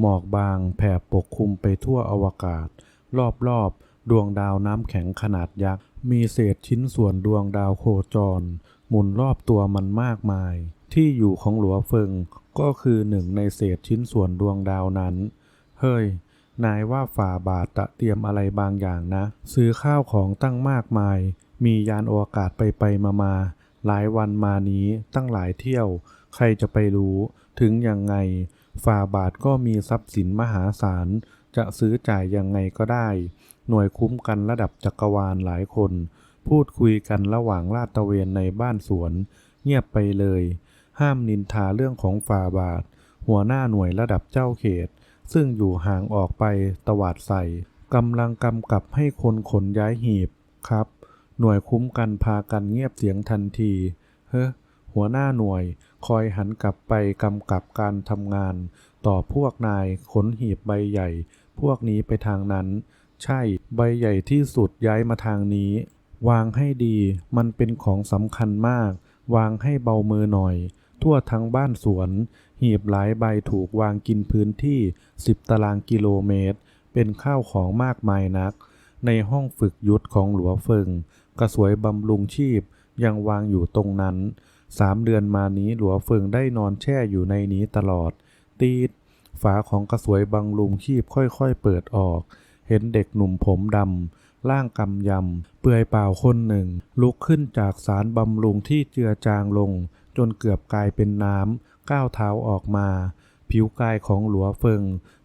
หมอกบางแผ่ปกคลุมไปทั่วอวกาศ รอบๆ ดวงดาวน้ำแข็งขนาดยักษ์ มีเศษชิ้นส่วนดวงดาวโคจร หมุนรอบตัวมันมากมาย ที่อยู่ของหลัวเฟิงก็คือหนึ่งในเศษชิ้นส่วนดวงดาวนั้น เฮ้ย นายว่าฝ่าบาทจะเตรียมอะไรบางอย่างนะ ซื้อข้าวของตั้งมากมาย มียานอวกาศไปไปมามาหลายวันมานี้ตั้งหลายเที่ยว ใครจะไปรู้ ถึงยังไง ฝ่าบาทก็มีทรัพย์สินมหาศาล จะซื้อจ่ายยังไงก็ได้ หน่วยคุ้มกันระดับจักรวาลหลายคน พูดคุยกันระหว่างลาดตะเวนในบ้านสวน เงียบไปเลย ห้ามนินทาเรื่องของฝ่าบาท หัวหน้าหน่วยระดับเจ้าเขต ซึ่งอยู่ห่างออกไปตวาดใส่กำลังกำกับให้คนขนย้ายหีบครับ หน่วยคุ้มกันพากันเงียบเสียงทันที เฮ้อ หัวหน้าหน่วย คอยหันกลับไปกำกับการทำงาน ต่อพวกนายขนหีบใบใหญ่ พวกนี้ไปทางนั้น ใช่ใบใหญ่ที่สุดย้ายมาทางนี้ วางให้ดีมันเป็นของสำคัญมาก วางให้เบามือหน่อย ทั่วทั้งบ้านสวน หีบหลายใบถูกวางกินพื้นที่ 10 ตารางกิโลเมตร เป็นข้าวของมากมายนัก ในห้องฝึกยุทธของหลัวเฟิงกระสวยบำรุงชีพยังวางอยู่ตรงนั้น สามเดือนมานี้หลัวเฟิงได้นอนแช่อยู่ในนี้ตลอด ตีด ฝาของกระสวยบำรุงชีพค่อยๆเปิดออก เห็นเด็กหนุ่มผมดำร่างกำยำ เปลือยเปล่าคนหนึ่ง ลุกขึ้นจากสารบำรุงที่เจือจางลง จนเกือบกลายเป็นน้ำก้าวเท้าออกมา ผิวกายของหลัวเฟิง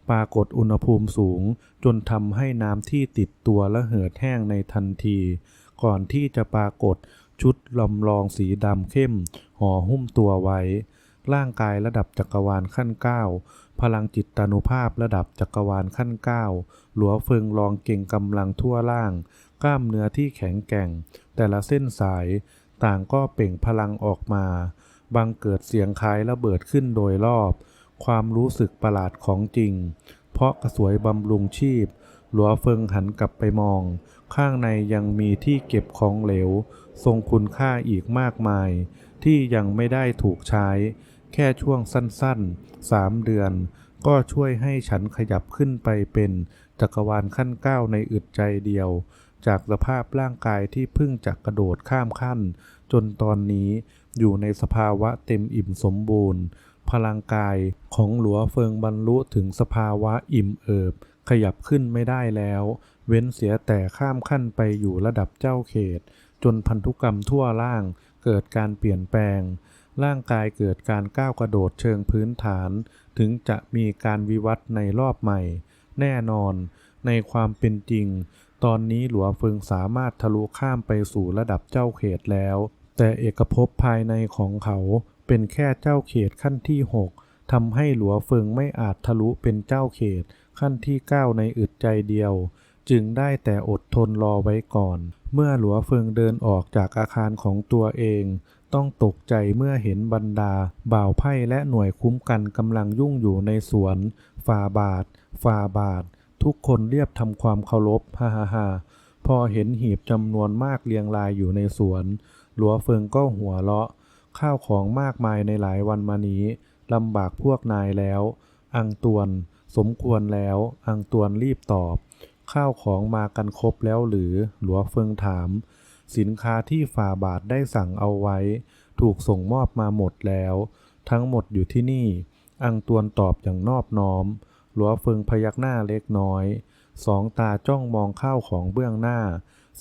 ปรากฏอุณหภูมิสูง จนทำให้น้ำที่ติดตัวและเหือดแห้งในทันที ก่อนที่จะปรากฏ ชุดลำลองสีดำเข้ม ห่อหุ้มตัวไว้ ร่างกายระดับจักรวาลขั้นเก้าพลังจิตตานุภาพระดับจักรวาลขั้นเก้าหลัวเฟิงลองเก่งกำลังทั่วร่าง กล้ามเนื้อที่แข็งแกร่ง แต่ละเส้นสาย ต่างก็เปล่งพลังออกมาบังเกิดเสียงคล้ายระเบิดขึ้นโดยรอบ ความรู้สึกประหลาดของจริง เพราะกระสวยบำรุงชีพ หลัวเฟิงหันกลับไปมอง ข้างในยังมีที่เก็บของเหลว ทรงคุณค่าอีกมากมาย ที่ยังไม่ได้ถูกใช้ แค่ช่วงสั้นๆสามเดือน ก็ช่วยให้ฉันขยับขึ้นไปเป็นจักรวาลขั้นเก้าในอึดใจเดียว จากสภาพร่างกายที่เพิ่งจะกระโดดข้ามขั้น จนตอนนี้อยู่ในสภาวะเต็มอิ่มสมบูรณ์ พลังกายของหลัวเฟิงบรรลุถึงสภาวะอิ่มเอิบ ขยับขึ้นไม่ได้แล้ว เว้นเสียแต่ข้ามขั้นไปอยู่ระดับเจ้าเขต จนพันธุกรรมทั่วร่างเกิดการเปลี่ยนแปลง ร่างกายเกิดการก้าวกระโดดเชิงพื้นฐาน ถึงจะมีการวิวัฒในรอบใหม่ แน่นอน ในความเป็นจริง ตอนนี้หลัวเฟิงสามารถทะลุข้ามไปสู่ระดับเจ้าเขตแล้ว แต่เอกภพภายในของเขาเป็นแค่เจ้าเขตขั้นที่ 6ทำให้หลัวเฟิงไม่อาจทะลุเป็นเจ้าเขตขั้นที่ 9 ในอึดใจเดียว จึงได้แต่อดทนรอไว้ก่อน เมื่อหลัวเฟิงเดินออกจากอาคารของตัวเอง ต้องตกใจเมื่อเห็นบรรดา บ่าวไพ่และหน่วยคุ้มกันกำลังยุ่งอยู่ในสวนฝ่าบาทฝ่าบาท ทุกคนเรียบทำความเคารพฮ่าฮ่าฮ่าพอเห็นหีบจำนวนมากเรียงรายอยู่ในสวน หลัวเฟิงก็หัวเราะ ข้าวของมากมายในหลายวันมานี้ลำบากพวกนายแล้ว อังตวน สมควรแล้ว อังตวนรีบตอบ ข้าวของมากันครบแล้วหรือ หลัวเฟิงถาม สินค้าที่ฝ่าบาทได้สั่งเอาไว้ ถูกส่งมอบมาหมดแล้ว ทั้งหมดอยู่ที่นี่ อังตวนตอบอย่างนอบน้อม หลัวเฟิงพยักหน้าเล็กน้อย สองตาจ้องมองข้าวของเบื้องหน้า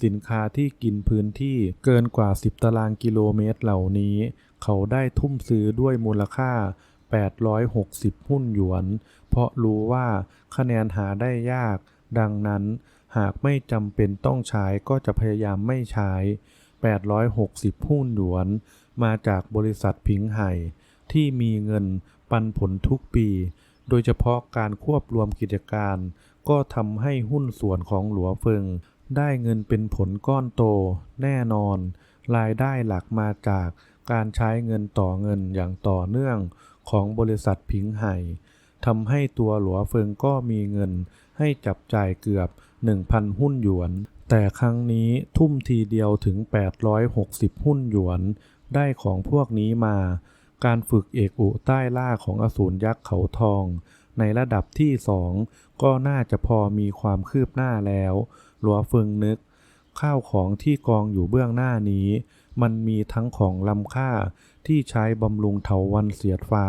สินค้าที่กินพื้นที่เกินกว่า 10 ตารางกิโลเมตรเหล่านี้ เขาได้ทุ่มซื้อด้วยมูลค่า860 หุ้นหยวน เพราะรู้ว่าคะแนนหาได้ยาก ดังนั้นหากไม่จำเป็นต้องใช้ก็จะพยายามไม่ใช้ 860 หุ้นหยวน มาจากบริษัทผิงไห่ที่มีเงินปันผลทุกปี โดยเฉพาะการควบรวมกิจการ ก็ทำให้หุ้นส่วนของหลัวเฟิง ได้เงินเป็นผลก้อนโต แน่นอน รายได้หลักมาจากการใช้เงินต่อเงินอย่างต่อเนื่องของบริษัทผิงไห่ทำให้ตัวหลัวเฟิงก็มีเงิน ให้จับจ่ายเกือบ 1,000 หุ้นหยวน แต่ครั้งนี้ทุ่มทีเดียวถึง 860 หุ้นหยวน ได้ของพวกนี้มา การฝึกเอกอุใต้ล่าของอสูรยักษ์เขาทอง ในระดับที่สองก็น่าจะพอมีความคืบหน้าแล้วหลัวเฟิงนึก ข้าวของที่กองอยู่เบื้องหน้านี้ มันมีทั้งของล้ำค่าที่ใช้บำรุงเถาวันเสียดฟ้า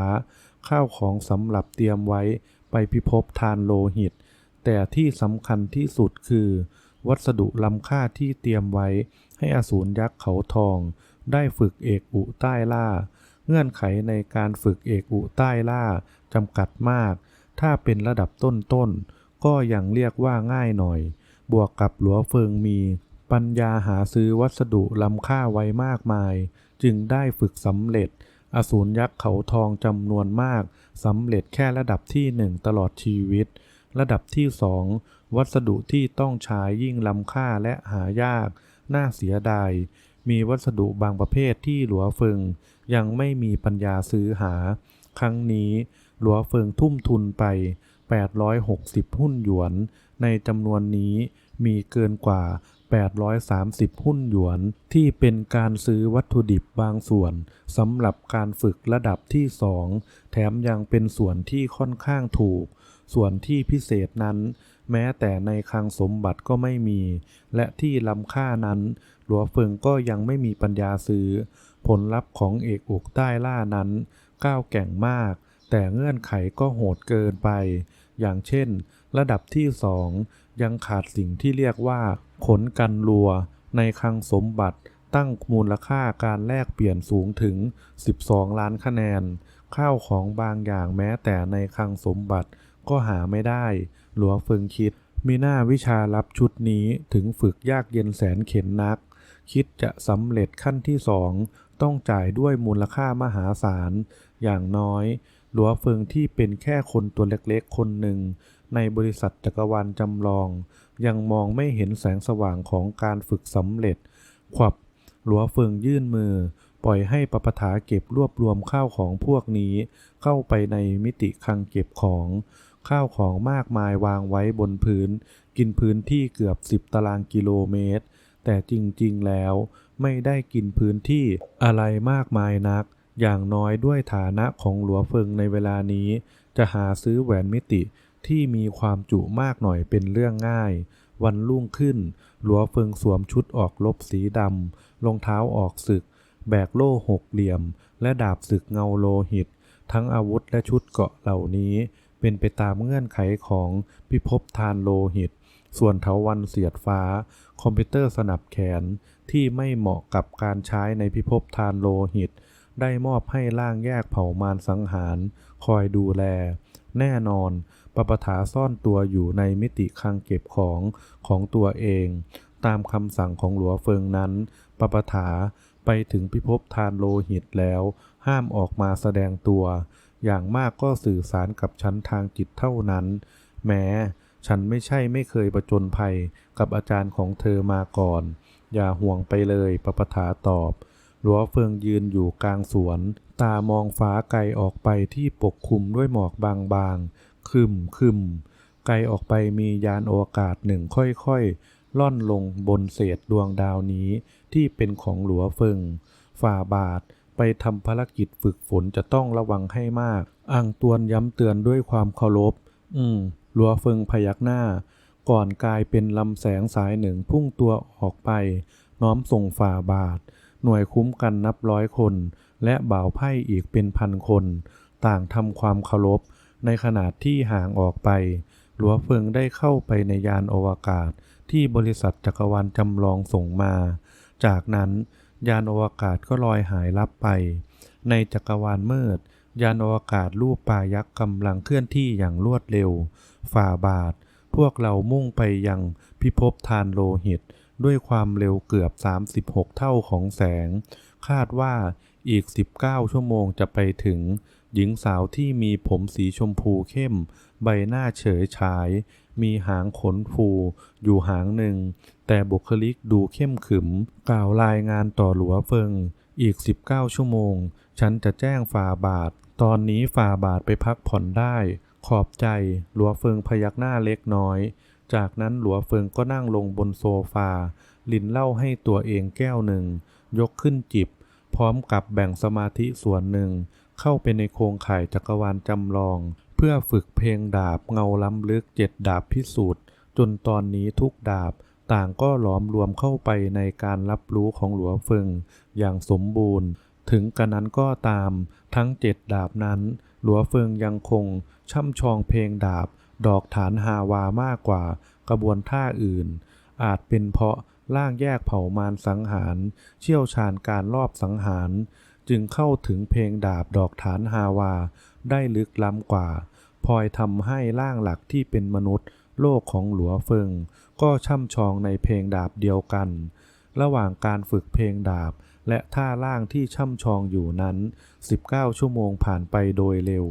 ข้าวของสำหรับเตรียมไว้ไปพิภพทานโลหิต แต่ที่สำคัญที่สุดคือ วัสดุล้ำค่าที่เตรียมไว้ ให้อสูรยักษ์เขาทอง ได้ฝึกเอกอุใต้ล่า เงื่อนไขในการฝึกเอกอุใต้ล่าจำกัดมาก ถ้าเป็นระดับต้นๆก็ยังเรียกว่าง่ายหน่อย บวกกับหลัวเฟิงมี ปัญญาหาซื้อวัสดุล้ำค่าไว้มากมาย จึงได้ฝึกสำเร็จอสูรยักษ์เขาทองจำนวนมากสำเร็จแค่ระดับที่หนึ่งตลอดชีวิต ระดับที่สองวัสดุที่ต้องใช้ยิ่งล้ำค่าและหายาก น่าเสียดาย มีวัสดุบางประเภทที่หลัวเฟิงยังไม่มีปัญญาซื้อหา ครั้งนี้หลัวเฟิงทุ่มทุนไป 860 หุ้นหยวน ในจำนวนนี้มีเกินกว่า 830 หุ้นหยวน ที่เป็นการซื้อวัตถุดิบบางส่วนสำหรับการฝึกระดับที่สองแถมยังเป็นส่วนที่ค่อนข้างถูก ส่วนที่พิเศษนั้น แม้แต่ในคลังสมบัติก็ไม่มี และที่ล้ำค่านั้น หลัวเฟิงก็ยังไม่มีปัญญาซื้อ ผลลัพธ์ของเอกอุกใต้ล่านั้น ก้าวแก่งมาก แต่เงื่อนไขก็โหดเกินไป อย่างเช่น ระดับที่สองยังขาดสิ่งที่เรียกว่า ขนกันรัว ในคลังสมบัติตั้งมูลค่าการแลกเปลี่ยนสูงถึง 12 ล้านคะแนน ข้าวของบางอย่างแม้แต่ในคลังสมบัติ ก็หาไม่ได้ หลัวเฟิงคิด มีหน้าวิชาลับชุดนี้ถึงฝึกยากเย็นแสนเข็นนัก คิดจะสำเร็จขั้นที่สองต้องจ่ายด้วยมูลค่ามหาศาล อย่างน้อย หลัวเฟิงที่เป็นแค่คนตัวเล็กๆ คนหนึ่ง ในบริษัทจักรวาลจำลอง ยังมองไม่เห็นแสงสว่างของการฝึกสำเร็จ ขวับ หลัวเฟิงยื่นมือ ปล่อยให้ปปถาเก็บรวบรวมข้าวของพวกนี้ เข้าไปในมิติคลังเก็บของ ข้าวของมากมายวางไว้บนพื้น กินพื้นที่เกือบ 10 ตารางกิโลเมตร แต่จริงๆแล้วไม่ได้กินพื้นที่อะไรมากมายนัก อย่างน้อยด้วยฐานะของหลัวเฟิงในเวลานี้ จะหาซื้อแหวนมิติที่มีความจุมากหน่อยเป็นเรื่องง่าย วันรุ่งขึ้น หลัวเฟิงสวมชุดออกลบสีดำรองเท้าออกศึก แบกโล่หกเหลี่ยม และดาบศึกเงาโลหิต ทั้งอาวุธและชุดเกราะเหล่านี้ เป็นไปตามเงื่อนไขของพิภพทานโลหิต ส่วนเถาวันเสียดฟ้า คอมพิวเตอร์สนับแขนที่ไม่เหมาะกับการใช้ในพิภพทานโลหิต ได้มอบให้ร่างแยกเผ่ามารสังหาร คอยดูแล แน่นอนปปถาซ่อนตัวอยู่ในมิติคลังเก็บของของตัวเอง ตามคำสั่งของหลัวเฟิงนั้นปปถาไปถึงพิภพทานโลหิตแล้ว ห้ามออกมาแสดงตัว อย่างมากก็สื่อสารกับฉันทางจิตเท่านั้น แม้ฉันไม่ใช่ไม่เคยประจนภัยกับอาจารย์ของเธอมาก่อน อย่าห่วงไปเลยปปถาตอบหลัวเฟิงยืนอยู่กลางสวน ตามองฟ้าไกลออกไปที่ปกคลุมด้วยหมอกบางๆคึมคึมไกลออกไปมียานอวกาศหนึ่งค่อยๆ ล่อนลงบนเศษดวงดาวนี้ที่เป็นของหลัวเฟิงฝ่าบาท ไปทำภารกิจฝึกฝนจะต้องระวังให้มากอังตวนย้ำเตือนด้วยความเคารพ อืมลัวเฟิงพยักหน้า ก่อนกลายเป็นลำแสงสายหนึ่งพุ่งตัวออกไป น้อมส่งฝ่าบาท หน่วยคุ้มกันนับร้อยคน และบ่าวไพ่อีกเป็นพันคน ต่างทำความเคารพ ในขณะที่ห่างออกไปหลัวเฟิงได้เข้าไปในยานอวกาศที่บริษัทจักรวาลจำลองส่งมา จากนั้น ยานอวกาศก็ลอยหายลับไป ในจักรวาลมืด ยานอวกาศรูปปายักษ์กำลังเคลื่อนที่อย่างรวดเร็ว ฝ่าบาท พวกเรามุ่งไปยังพิภพทานโลหิต ด้วยความเร็วเกือบ 36 เท่าของแสง คาดว่าอีก 19 ชั่วโมงจะไปถึง หญิงสาวที่มีผมสีชมพูเข้ม ใบหน้าเฉยฉาย มีหางขนฟูอยู่หางหนึ่ง แต่บุคลิกดูเข้มขึม กล่าวรายงานต่อหลัวเฟิง อีก 19 ชั่วโมง ฉันจะแจ้งฝ่าบาท ตอนนี้ฝ่าบาทไปพักผ่อนได้ ขอบใจ หลัวเฟิงพยักหน้าเล็กน้อย จากนั้นหลัวเฟิงก็นั่งลงบนโซฟา ลินเหล่าให้ตัวเองแก้วหนึ่ง ยกขึ้นจิบ พร้อมกับแบ่งสมาธิส่วนหนึ่ง เข้าไปในโครงข่ายจักรวาลจำลอง เพื่อฝึกเพลงดาบเงาล้ำลึกเจ็ดดาบพิสูจน์ จนตอนนี้ทุกดาบต่างก็หลอมรวมเข้าไปในการรับรู้ของหลัวเฟิงอย่างสมบูรณ์ ถึงกระนั้นก็ตามทั้งเจ็ดดาบนั้น หลัวเฟิงยังคงช่ำชองเพลงดาบ ดอกฐานฮาวามากกว่ากระบวนท่าอื่น อาจเป็นเพราะร่างแยกเผ่ามารสังหาร เชี่ยวชาญการลอบสังหาร จึงเข้าถึงเพลงดาบดอกฐานฮาวา ได้ลึกล้ำกว่าพลอยทำให้ร่างหลักที่เป็นมนุษย์ โลกของหลัวเฟิง ก็ช่ำชองในเพลงดาบเดียวกัน ระหว่างการฝึกเพลงดาบ และท่าร่างที่ช่ำชองอยู่นั้น 19 ชั่วโมงผ่านไปโดยเร็ว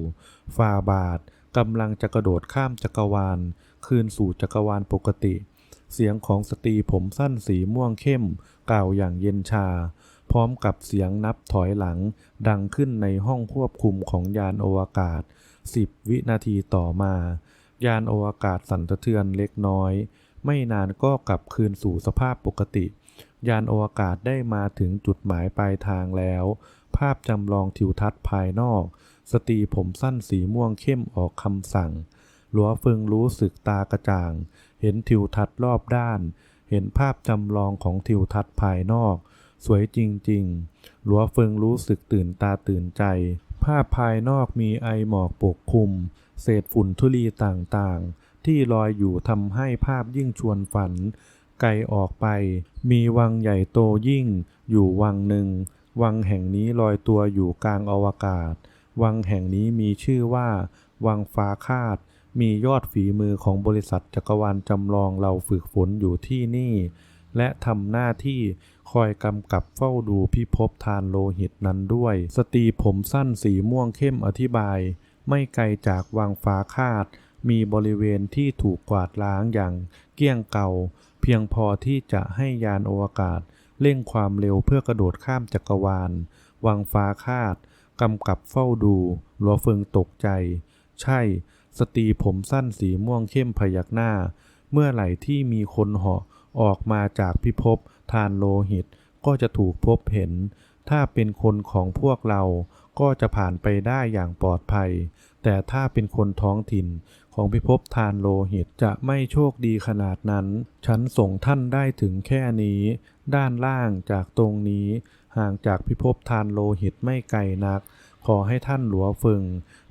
ฟาบาทกำลังจะกระโดดข้ามจักรวาล คืนสู่จักรวาลปกติ เสียงของสตรีผมสั้นสีม่วงเข้ม กล่าวอย่างเย็นชา พร้อมกับเสียงนับถอยหลัง ดังขึ้นในห้องควบคุมของยานอวกาศ 10 วินาทีต่อมา ยานอวกาศสั่นสะเทือนเล็กน้อย ไม่นานก็กลับคืนสู่สภาพปกติ ยานอวกาศได้มาถึงจุดหมายปลายทางแล้ว ภาพจำลองทิวทัศน์ภายนอก สตรีผมสั้นสีม่วงเข้มออกคำสั่ง หลัวเฟิงรู้สึกตากระจ่าง เห็นทิวทัศน์รอบด้าน เห็นภาพจำลองของทิวทัศน์ภายนอก สวยจริงๆ หลัวเฟิงรู้สึกตื่นตาตื่นใจ ภาพภายนอกมีไอหมอกปกคลุม เศษฝุ่นธุลีต่างๆ ที่ลอยอยู่ทำให้ภาพยิ่งชวนฝัน ไกลออกไป มีวังใหญ่โตยิ่ง อยู่วังหนึ่ง วังแห่งนี้ลอยตัวอยู่กลางอวกาศ วังแห่งนี้มีชื่อว่า วังฟ้าคาด มียอดฝีมือของบริษัทจักรวาลจำลองเราฝึกฝนอยู่ที่นี่ และทำหน้าที่ คอยกำกับเฝ้าดูพิภพทานโลหิตนั้นด้วย สตรีผมสั้นสีม่วงเข้มอธิบาย ไม่ไกลจากวังฟ้าคาด มีบริเวณที่ถูกกวาดล้างอย่างเกลี้ยงเก่า เพียงพอที่จะให้ยานอวกาศ เร่งความเร็วเพื่อกระโดดข้ามจักรวาล วังฟ้าคาดกำกับเฝ้าดูหลัวเฟิงตกใจ ใช่ สตรีผมสั้นสีม่วงเข้มพยักหน้า เมื่อไหร่ที่มีคนเหาะออกมาจากพิภพ ทานโลหิตก็จะถูกพบเห็น ถ้าเป็นคนของพวกเราก็จะผ่านไปได้อย่างปลอดภัย แต่ถ้าเป็นคนท้องถิ่นของพิภพทานโลหิตจะไม่โชคดีขนาดนั้น ฉันส่งท่านได้ถึงแค่นี้ ด้านล่างจากตรงนี้ ห่างจากพิภพทานโลหิตไม่ไกลนัก ขอให้ท่านหลัวเฟิง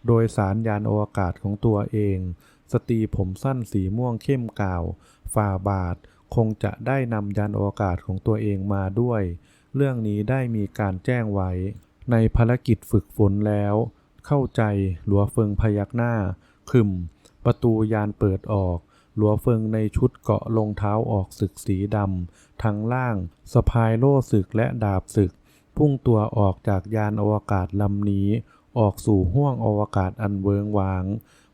โดยสารยานอวกาศของตัวเอง สตรีผมสั้นสีม่วงเข้มกล่าว ฝ่าบาท คงจะได้นำยานอวกาศของตัวเองมาด้วย เรื่องนี้ได้มีการแจ้งไว้ ในภารกิจฝึกฝนแล้ว เข้าใจหลัวเฟิงพยักหน้าคึม ประตูยานเปิดออกหลัวเฟิงในชุดเกาะรองเท้าออกศึกสีดำทั้งล่างสะพายโล่ศึกและดาบศึก พุ่งตัวออกจากยานอวกาศลำนี้ ออกสู่ห้วงอวกาศอันเวิงวาง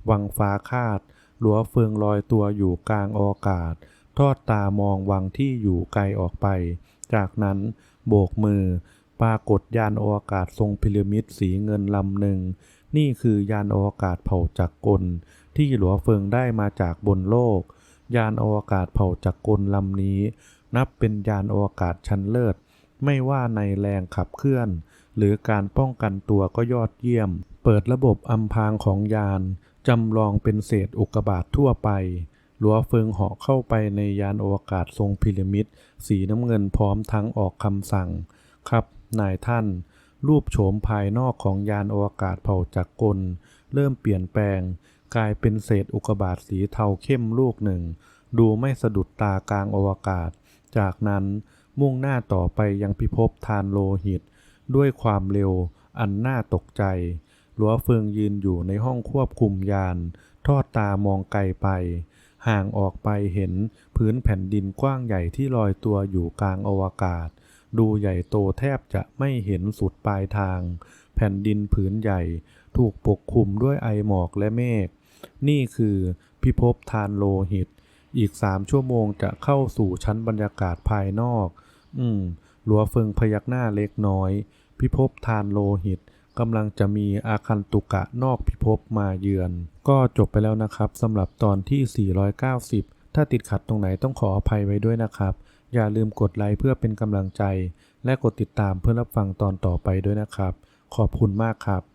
วังฟ้าคาด หลัวเฟิงลอยตัวอยู่กลางอวกาศ ทอดตามองวังที่อยู่ไกลออกไป จากนั้นโบกมือ ปรากฏยานอวกาศทรงพีระมิดสีเงินลำหนึ่ง นี่คือยานอวกาศเผ่าจักรกล ที่หลัวเฟิงได้มาจากบนโลก ยานอวกาศเผ่าจักรกลลำนี้ นับเป็นยานอวกาศชั้นเลิศ ไม่ว่าในแรงขับเคลื่อน หรือการป้องกันตัวก็ยอดเยี่ยม เปิดระบบอำพางของยานจำลองเป็นเศษอุกกาบาตทั่วไป ลัวเฟิงเหาะเข้าไปในยานอวกาศทรงพีระมิด สีน้ำเงินพร้อมทั้งออกคำสั่ง ครับนายท่าน รูปโฉมภายนอกของยานอวกาศเผ่าจักรกล เริ่มเปลี่ยนแปลง กลายเป็นเศษอุกบาตสีเทาเข้มลูกหนึ่ง ดูไม่สะดุดตากลางอวกาศ จากนั้นมุ่งหน้าต่อไปยังพิภพทานโลหิต ด้วยความเร็วอันน่าตกใจหลัวเฟิงยืนอยู่ในห้องควบคุมยาน ทอดตามองไกลไป ห่างออกไปเห็นพื้นแผ่นดินกว้างใหญ่ที่ลอยตัวอยู่กลางอวกาศ ดูใหญ่โตแทบจะไม่เห็นสุดปลายทาง แผ่นดินผืนใหญ่ ถูกปกคลุมด้วยไอหมอกและเมฆ นี่คือพิภพทานโลหิต อีกสามชั่วโมงจะเข้าสู่ชั้นบรรยากาศภายนอก อืมหลัวเฟิงพยักหน้าเล็กน้อย พิภพทานโลหิต กำลังจะมีอาคันตุกะนอกพิภพมาเยือน ก็จบไปแล้วนะครับสำหรับตอนที่ 490 ถ้าติดขัดตรงไหนต้องขออภัยไว้ด้วยนะครับ อย่าลืมกดไลค์เพื่อเป็นกำลังใจ และกดติดตามเพื่อรับฟังตอนต่อไปด้วยนะครับ ขอบคุณมากครับ